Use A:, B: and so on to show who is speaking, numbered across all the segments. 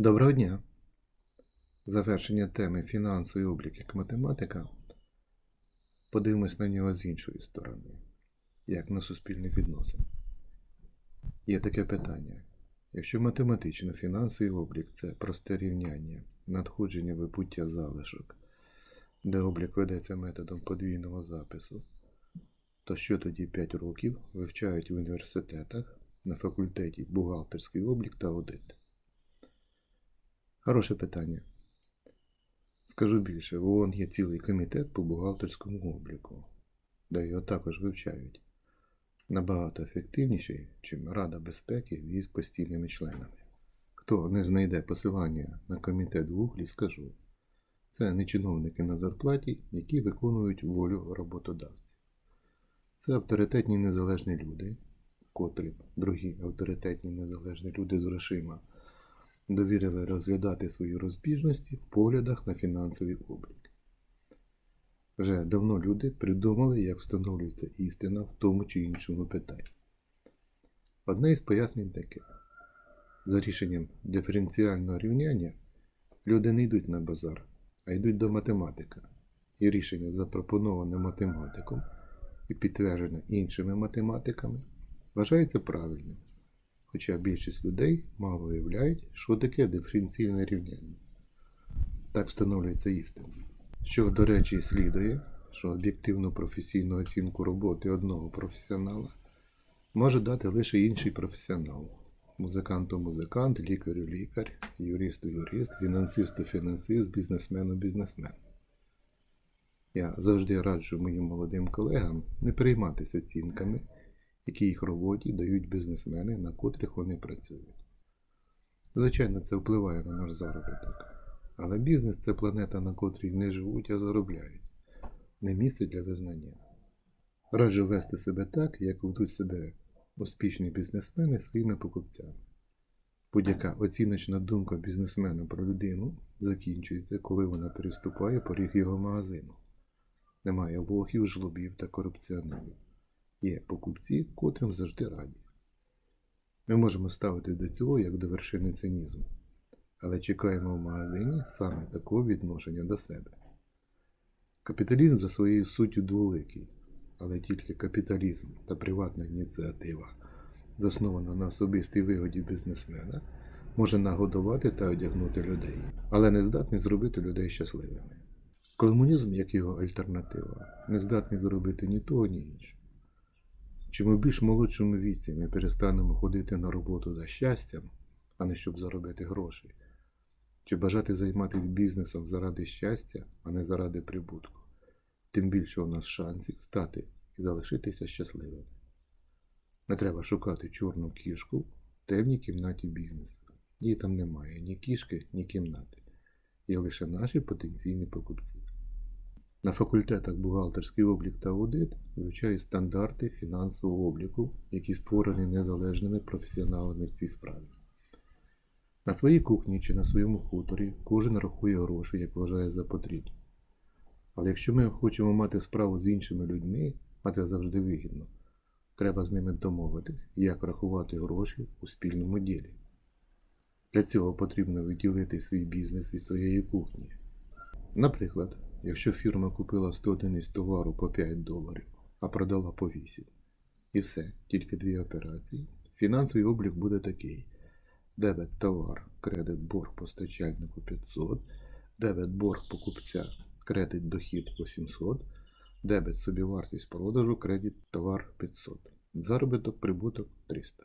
A: Доброго дня! Завершення теми фінансовий облік як математика. Подивимось на нього з іншої сторони, як на суспільні відносини. Є таке питання. Якщо математично фінансовий облік це просте рівняння, надходження вибуття залишок, де облік ведеться методом подвійного запису, то що тоді 5 років вивчають в університетах на факультеті бухгалтерський облік та аудит? Хороше питання. Скажу більше, в ООН є цілий комітет по бухгалтерському обліку, де його також вивчають. Набагато ефективніший, чим Рада безпеки із постійними членами. Хто не знайде посилання на комітет в Гуглі, скажу. Це не чиновники на зарплаті, які виконують волю роботодавців. Це авторитетні незалежні люди, котрі другі авторитетні незалежні люди з грошима довірили розглядати свої розбіжності в поглядах на фінансовий облік. Вже давно люди придумали, як встановлюється істина в тому чи іншому питанні. Одне із пояснень таке: за рішенням диференціального рівняння люди не йдуть на базар, а йдуть до математика, і рішення, запропоноване математиком і підтверджене іншими математиками, вважається правильним хоча більшість людей мало уявляють, що таке диференційне рівняння. Так встановлюється істина. Що, до речі, слідує, що об'єктивну професійну оцінку роботи одного професіонала може дати лише інший професіонал. Музиканту музикант, лікарю лікар, юристу юрист, фінансисту фінансист, бізнесмену бізнесмен. Я завжди раджу моїм молодим колегам не перейматися оцінками які їх роботі дають бізнесмени, на котрих вони працюють. Звичайно, це впливає на наш заробіток. Але бізнес це планета, на котрій не живуть, а заробляють, не місце для визнання. Раджу вести себе так, як ведуть себе успішні бізнесмени своїми покупцями. Будь-яка оціночна думка бізнесмена про людину закінчується, коли вона переступає поріг його магазину. Немає лохів, жлобів та корупціонерів є покупці, котрим завжди раді. Ми можемо ставити до цього як до вершини цинізму, але чекаємо в магазині саме такого відношення до себе. Капіталізм за своєю суттю дволикий, але тільки капіталізм та приватна ініціатива, заснована на особистій вигоді бізнесмена, може нагодувати та одягнути людей, але не здатний зробити людей щасливими. Комунізм, як його альтернатива, не здатний зробити ні того, ні іншого. Чим у більш молодшому віці ми перестанемо ходити на роботу за щастям, а не щоб заробити гроші, чи бажати займатися бізнесом заради щастя, а не заради прибутку, тим більше у нас шансів стати і залишитися щасливими. Не треба шукати чорну кішку в темній кімнаті бізнесу. Її там немає ні кішки, ні кімнати. Є лише наші потенційні покупці. На факультетах бухгалтерський облік та аудит вивчають стандарти фінансового обліку, які створені незалежними професіоналами в цій справі. На своїй кухні чи на своєму хуторі кожен рахує гроші, як вважає за потрібне. Але якщо ми хочемо мати справу з іншими людьми, а це завжди вигідно, треба з ними домовитись, як рахувати гроші у спільному ділі. Для цього потрібно відділити свій бізнес від своєї кухні. Наприклад, якщо фірма купила 100 одиниць товару по 5 доларів, а продала по 8, і все, тільки дві операції, фінансовий облік буде такий: дебет товар, кредит борг постачальнику 500, дебет борг покупця, кредит дохід 800, дебет собівартість продажу, кредит товар 500, заробіток прибуток 300.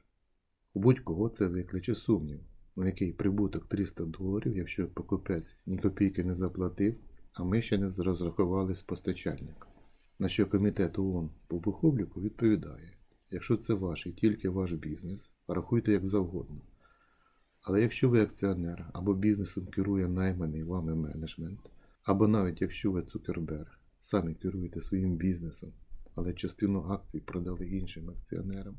A: У будь-кого це викличе сумнів, у який прибуток 300 доларів, якщо покупець ні копійки не заплатив а ми ще не розрахували з постачальником. На що комітет ООН по бухобліку відповідає: якщо це ваш і тільки ваш бізнес, рахуйте як завгодно. Але якщо ви акціонер або бізнесом керує найманий вами менеджмент, або навіть якщо ви Цукерберг, самі керуєте своїм бізнесом, але частину акцій продали іншим акціонерам,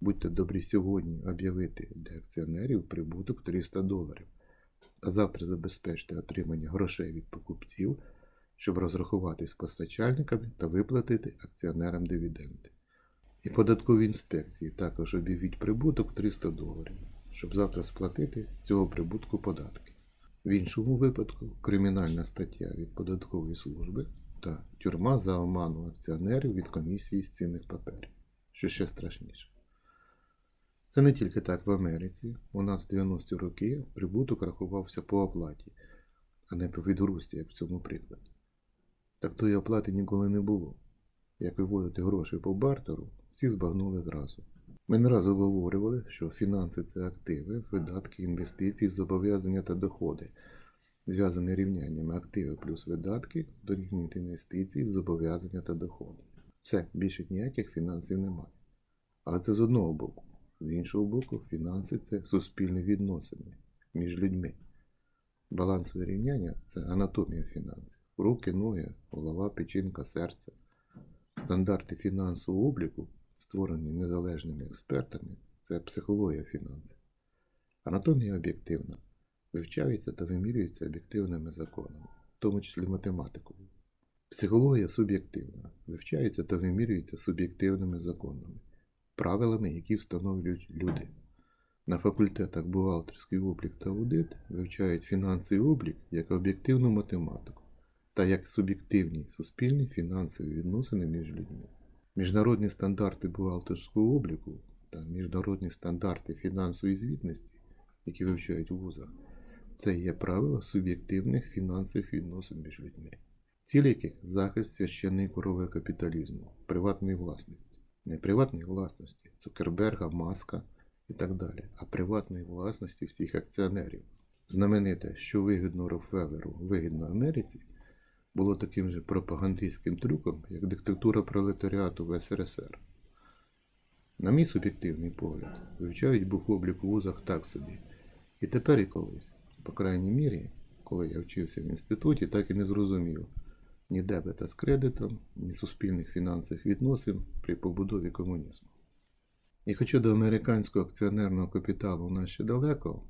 A: будьте добрі сьогодні об'явити для акціонерів прибуток 300 доларів завтра забезпечте отримання грошей від покупців, щоб розрахувати з постачальниками та виплатити акціонерам дивіденди. І податкові інспекції також об'явіть прибуток 300 доларів. щоб завтра сплатити цього прибутку податки. В іншому випадку кримінальна стаття від податкової служби та тюрма за оману акціонерів від комісії з цінних паперів, що ще страшніше. Це не тільки так в Америці. У нас в 90-ті роки прибуток рахувався по оплаті, а не по відгрузці, як в цьому прикладі. Так тої оплати ніколи не було. Як виводити гроші по бартеру, всі збагнули зразу. Ми не раз обговорювали, що фінанси це активи, видатки, інвестиції, зобов'язання та доходи, зв'язані рівняннями активи плюс видатки дорівнюють інвестиції, зобов'язання та доходи. Все, більше ніяких фінансів немає. Але це з одного боку. З іншого боку, фінанси це суспільні відносини між людьми. Балансове рівняння це анатомія фінансів. Руки, ноги, голова, печінка, серце. Стандарти фінансового обліку, створені незалежними експертами, це психологія фінансів. Анатомія об'єктивна, вивчається та вимірюється об'єктивними законами, в тому числі математикою. Психологія суб'єктивна, вивчається та вимірюється суб'єктивними законами, правилами, які встановлюють люди. На факультетах бухгалтерський облік та аудит вивчають фінансовий облік як об'єктивну математику та як суб'єктивні суспільні фінансові відносини між людьми. Міжнародні стандарти бухгалтерського обліку та міжнародні стандарти фінансової звітності, які вивчають в вузах, це є правила суб'єктивних фінансових відносин між людьми. Ціль яких захист священної корови капіталізму, приватної власності, не приватної власності Цукерберга, Маска і так далі, а приватної власності всіх акціонерів. Знамените, що вигідно Рокфеллеру, вигідно Америці, було таким же пропагандистським трюком, як диктатура пролетаріату в СРСР. На мій суб'єктивний погляд, вивчають бухоблік у вузах так собі. І тепер і колись, по крайній мірі, коли я вчився в інституті, так і не зрозумів ні дебета з кредитом, ні суспільних фінансових відносин при побудові комунізму. І хоча до американського акціонерного капіталу у нас ще далеко,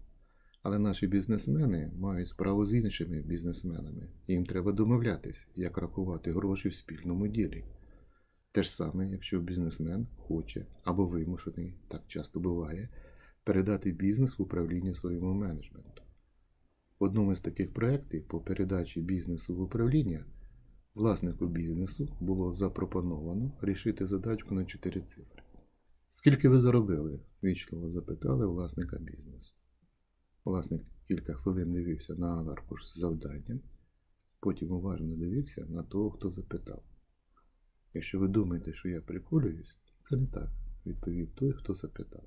A: але наші бізнесмени мають справу з іншими бізнесменами, і їм треба домовлятись, як рахувати гроші в спільному ділі. Те ж саме, якщо бізнесмен хоче або вимушений, так часто буває, передати бізнес в управління своєму менеджменту. В одному з таких проєктів по передачі бізнесу в управління власнику бізнесу було запропоновано рішити задачку на 4 цифри. Скільки ви заробили? вічливо запитали власника бізнесу. Власник кілька хвилин дивився на аркуш з завданням, потім уважно дивився на того, хто запитав. Якщо ви думаєте, що я приколююсь, це не так, відповів той, хто запитав.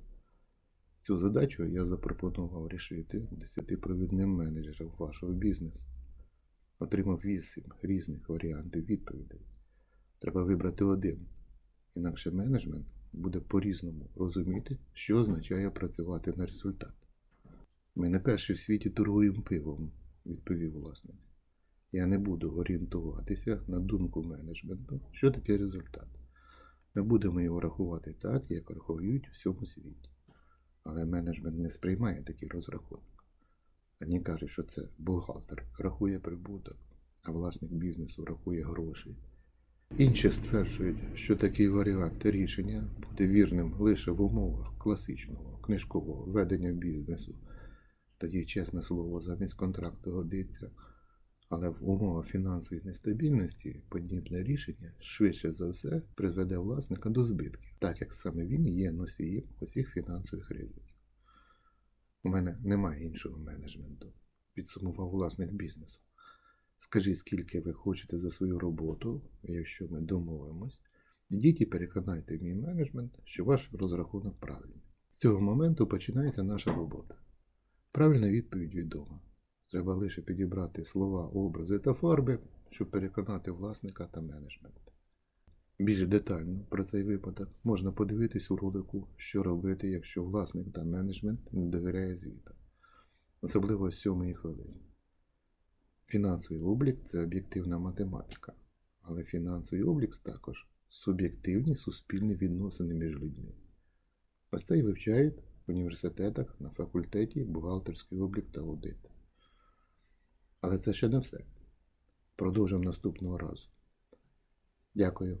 A: Цю задачу я запропонував рішити десятипровідним менеджерам вашого бізнесу. Отримав вісім різних варіантів відповідей. Треба вибрати один, інакше менеджмент буде по-різному розуміти, що означає працювати на результат. Ми не перші в світі торгуємо пивом, відповів власник. Я не буду орієнтуватися на думку менеджменту, що таке результат. Ми будемо його рахувати так, як рахують у всьому світі. Але менеджмент не сприймає такий розрахунок. Одні кажуть, що це бухгалтер рахує прибуток, а власник бізнесу рахує гроші. Інші стверджують, що такий варіант рішення буде вірним лише в умовах класичного книжкового ведення бізнесу. Тоді чесне слово замість контракту годиться. Але в умовах фінансової нестабільності подібне рішення швидше за все призведе власника до збитків, так як саме він є носієм усіх фінансових ризиків. У мене немає іншого менеджменту, підсумував власник бізнесу. Скажіть, скільки ви хочете за свою роботу, якщо ми домовимось, ідіть і переконайте мій менеджмент, що ваш розрахунок правильний. З цього моменту починається наша робота. Правильна відповідь відома. Треба лише підібрати слова, образи та фарби, щоб переконати власника та менеджмент. Більш детально про цей випадок можна подивитись у ролику, що робити, якщо власник та менеджмент не довіряє звітам, особливо з сьомої хвилини. Фінансовий облік це об'єктивна математика, але фінансовий облік також суб'єктивні суспільні відносини між людьми. Ось це і вивчають в університетах на факультеті бухгалтерський облік та аудит. Але це ще не все. Продовжимо наступного разу. Дякую.